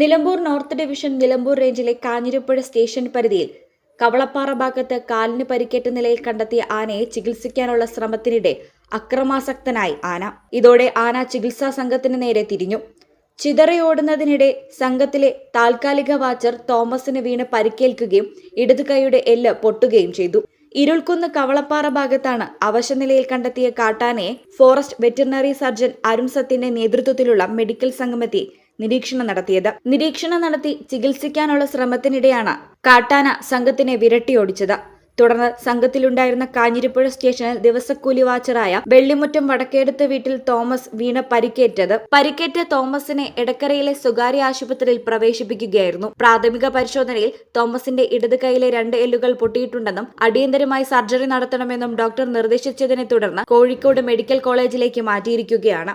Nilambur north division Nilambur റേഞ്ചിലെ Kanjirappuzha station പരിധിയിൽ കവളപ്പാറ ഭാഗത്ത് കാലിന് പരിക്കേറ്റ നിലയിൽ കണ്ടെത്തിയ ആനയെ ചികിത്സിക്കാനുള്ള ശ്രമത്തിനിടെ അക്രമാസക്തനായി ആന. ഇതോടെ ആന ചികിത്സാ സംഘത്തിന് നേരെ തിരിഞ്ഞു. ചിതറയോടുന്നതിനിടെ സംഘത്തിലെ താൽക്കാലിക വാച്ചർ തോമസിന് വീണ് പരിക്കേൽക്കുകയും ഇടതു കൈയുടെ എല്ല് പൊട്ടുകയും ചെയ്തു. ഇരുൾക്കുന്ന് കവളപ്പാറ ഭാഗത്താണ് അവശനിലയിൽ കണ്ടെത്തിയ കാട്ടാനയെ ഫോറസ്റ്റ് വെറ്ററിനറി സർജൻ അരുൺ സത്യന്റെ നേതൃത്വത്തിലുള്ള മെഡിക്കൽ സംഘമെത്തി നിരീക്ഷണം നടത്തിയത്. നിരീക്ഷണം നടത്തി ചികിത്സിക്കാനുള്ള ശ്രമത്തിനിടെയാണ് കാട്ടാന സംഘത്തിനെ വിരട്ടിയോടിച്ചത്. തുടർന്ന് സംഘത്തിലുണ്ടായിരുന്ന കാഞ്ഞിരപ്പുഴ സ്റ്റേഷനിൽ ദിവസക്കൂലി വാച്ചറായ വെള്ളിമുറ്റം വടക്കേടത്ത് വീട്ടിൽ തോമസ് വീണ പരിക്കേറ്റത്. പരിക്കേറ്റ തോമസിനെ എടക്കരയിലെ സ്വകാര്യ ആശുപത്രിയിൽ പ്രവേശിപ്പിക്കുകയായിരുന്നു. പ്രാഥമിക പരിശോധനയിൽ തോമസിന്റെ ഇടത് കൈയിലെ രണ്ട് എല്ലുകൾ പൊട്ടിയിട്ടുണ്ടെന്നും അടിയന്തരമായി സർജറി നടത്തണമെന്നും ഡോക്ടർ നിർദ്ദേശിച്ചതിനെ തുടർന്ന് കോഴിക്കോട് മെഡിക്കൽ കോളേജിലേക്ക് മാറ്റിയിരിക്കുകയാണ്.